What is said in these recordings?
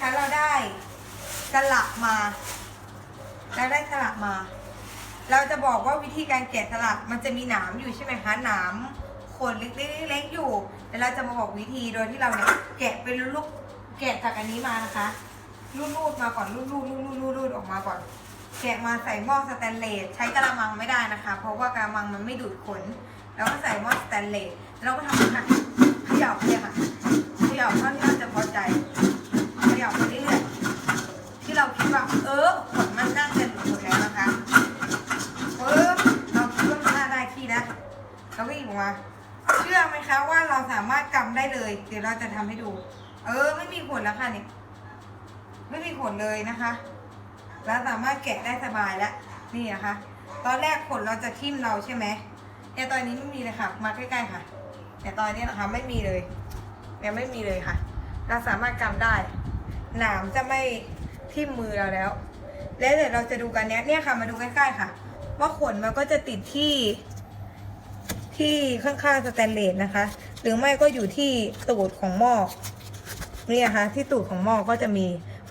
คะเราได้สลักมาเราได้สลักมา เราจะบอกว่าวิธีการแกะสลักมันจะมีหนามอยู่ใช่ไหมคะหนามขนเล็กๆอยู่แต่เราจะมาบอกวิธีโดยที่เราเนี่ยแกะเป็นลูกๆแกะจากอันนี้มานะคะรูดๆมาก่อนรูดๆรูดๆรูดๆออกมาก่อนแกะมาใส่หม้อสแตนเลสใช้กระมังไม่ได้นะคะ เพราะว่ากระมังมันไม่ดูดขน แล้วก็ใส่หม้อสแตนเลสแล้วเราก็ทำค่ะเขย่าเนี่ยค่ะเขย่าเท่าที่เราจะพอใจเขย่าไปเรื่อยๆที่เราคิด ว่าเออขนมันน่าจะหลุดหมดแล้วนะคะเออเราคิดว่ามันน่าได้ที่แล้วเราก็หยิบออกมาเชื่อไหมคะว่าเราสามารถกำได้เลย เดี๋ยวเราจะทำให้ดู เออ ไม่มีขนแล้วค่ะเนี่ยไม่มีขนเลยนะคะ แล้วสามารถแกะได้สบายแล้วนี่นะคะ ตอนแรกขนเราจะทิ่มเราใช่ไหมเนี่ยตอนนี้ไม่มีเลยค่ะ มาใกล้ๆค่ะเนี่ยตอนนี้นะคะไม่มีเลยเนี่ยไม่มีเลยค่ะ เราสามารถกำได้ หนามจะไม่ ทิ่มมือเราแล้ว แล้วเดี๋ยวเราจะดูกันเนี้ยเนี่ยค่ะ มาดูใกล้ๆค่ะ ว่าขนมันก็จะติดที่ ที่ข้างๆสแตนเลสนะคะ หรือไม่ก็อยู่ที่ตูดของหม้อนี่นะคะ ที่ตูดของหม้อก็จะมี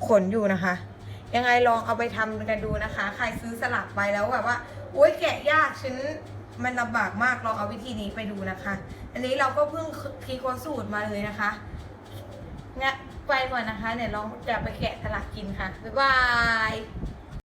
ขนอยู่นะคะ ยังไงลองเอาไปทำกันดูนะคะ ใครซื้อสลักไปแล้วแบบว่าโอ๊ยแกะยากฉันมันลำบากมากลองเอาวิธีนี้ไปดูนะคะ อันนี้เราก็เพิ่งพีโคดสูตรมาเลยนะคะงั้น ไปก่อนนะคะเดี๋ยวลองจะไปแกะสลักกินค่ะ บ๊ายบาย